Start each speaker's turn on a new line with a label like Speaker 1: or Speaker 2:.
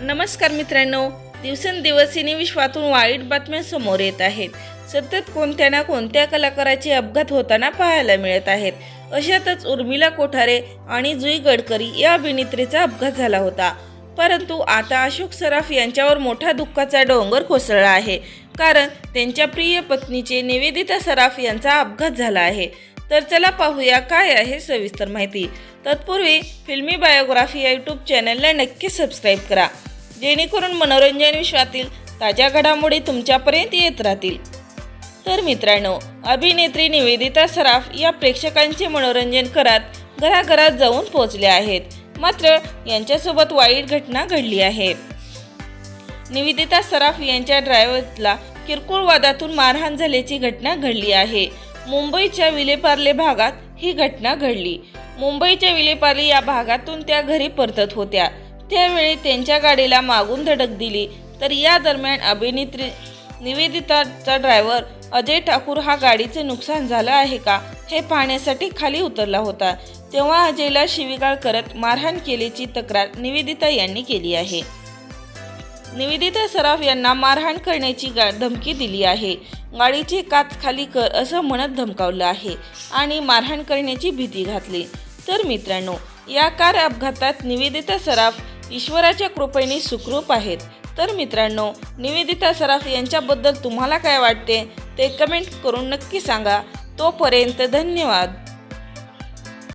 Speaker 1: नमस्कार मित्रांनो दिवसेंदिवस सिनेविश्वातून वाईट बातम्या समोर येत आहेत. सतत कोणत्या ना कोणत्या कलाकाराचे अपघात होताना पाहायला मिळत आहेत. अशातच उर्मिला कोठारे आणि जुई गडकरी या अभिनेत्रीचा अपघात झाला होता. परंतु आता अशोक सराफ यांच्यावर मोठा दुःखाचा डोंगर कोसळला आहे. कारण त्यांच्या प्रिय पत्नीचे निवेदिता सराफ यांचा अपघात झाला आहे. तर चला पाहूया काय आहे सविस्तर माहिती. तत्पूर्वी फिल्मी बायोग्राफी या यूट्यूब चॅनलला नक्की सबस्क्राईब करा. जेणेकरून मनोरंजन विश्वातील ताज्या घडामोडी तुमच्यापर्यंत येत राहतील. तर मित्रांनो अभिनेत्री निवेदिता सराफ या प्रेक्षकांचे मनोरंजन करत घराघरात जाऊन पोहोचल्या आहेत. मात्र यांच्यासोबत वाईट घटना घडली आहे. निवेदिता सराफ यांच्या ड्रायव्हरला किरकोळ वादातून मारहाण झाल्याची घटना घडली आहे. मुंबईच्या विलेपार्ले भागात ही घटना घडली. मुंबईच्या विलेपार्ले या भागातून त्या घरी परतत होत्या. त्यावेळी त्यांच्या गाडीला मागून धडक दिली. तर या दरम्यान अभिनेत्री निवेदिताचा ड्रायव्हर अजय ठाकूर हा गाडीचे नुकसान झालं आहे का हे पाहण्यासाठी खाली उतरला होता. तेव्हा अजयला शिवीगाळ करत मारहाण केल्याची तक्रार निवेदिता यांनी केली आहे. निवेदिता सराफ यांना मारहाण करण्याची गा धमकी दिली आहे. गाडीची काच खाली कर असं म्हणत धमकावलं आहे आणि मारहाण करण्याची भीती घातली. तर मित्रांनो या कार अपघातात निवेदिता सराफ ईश्वराच्या कृपेने सुखरूप आहेत. तर मित्रांनो निवेदिता सराफ यांच्याबद्दल तुम्हाला काय वाटते? ते कमेंट करून नक्की सांगा. तोपर्यंत धन्यवाद.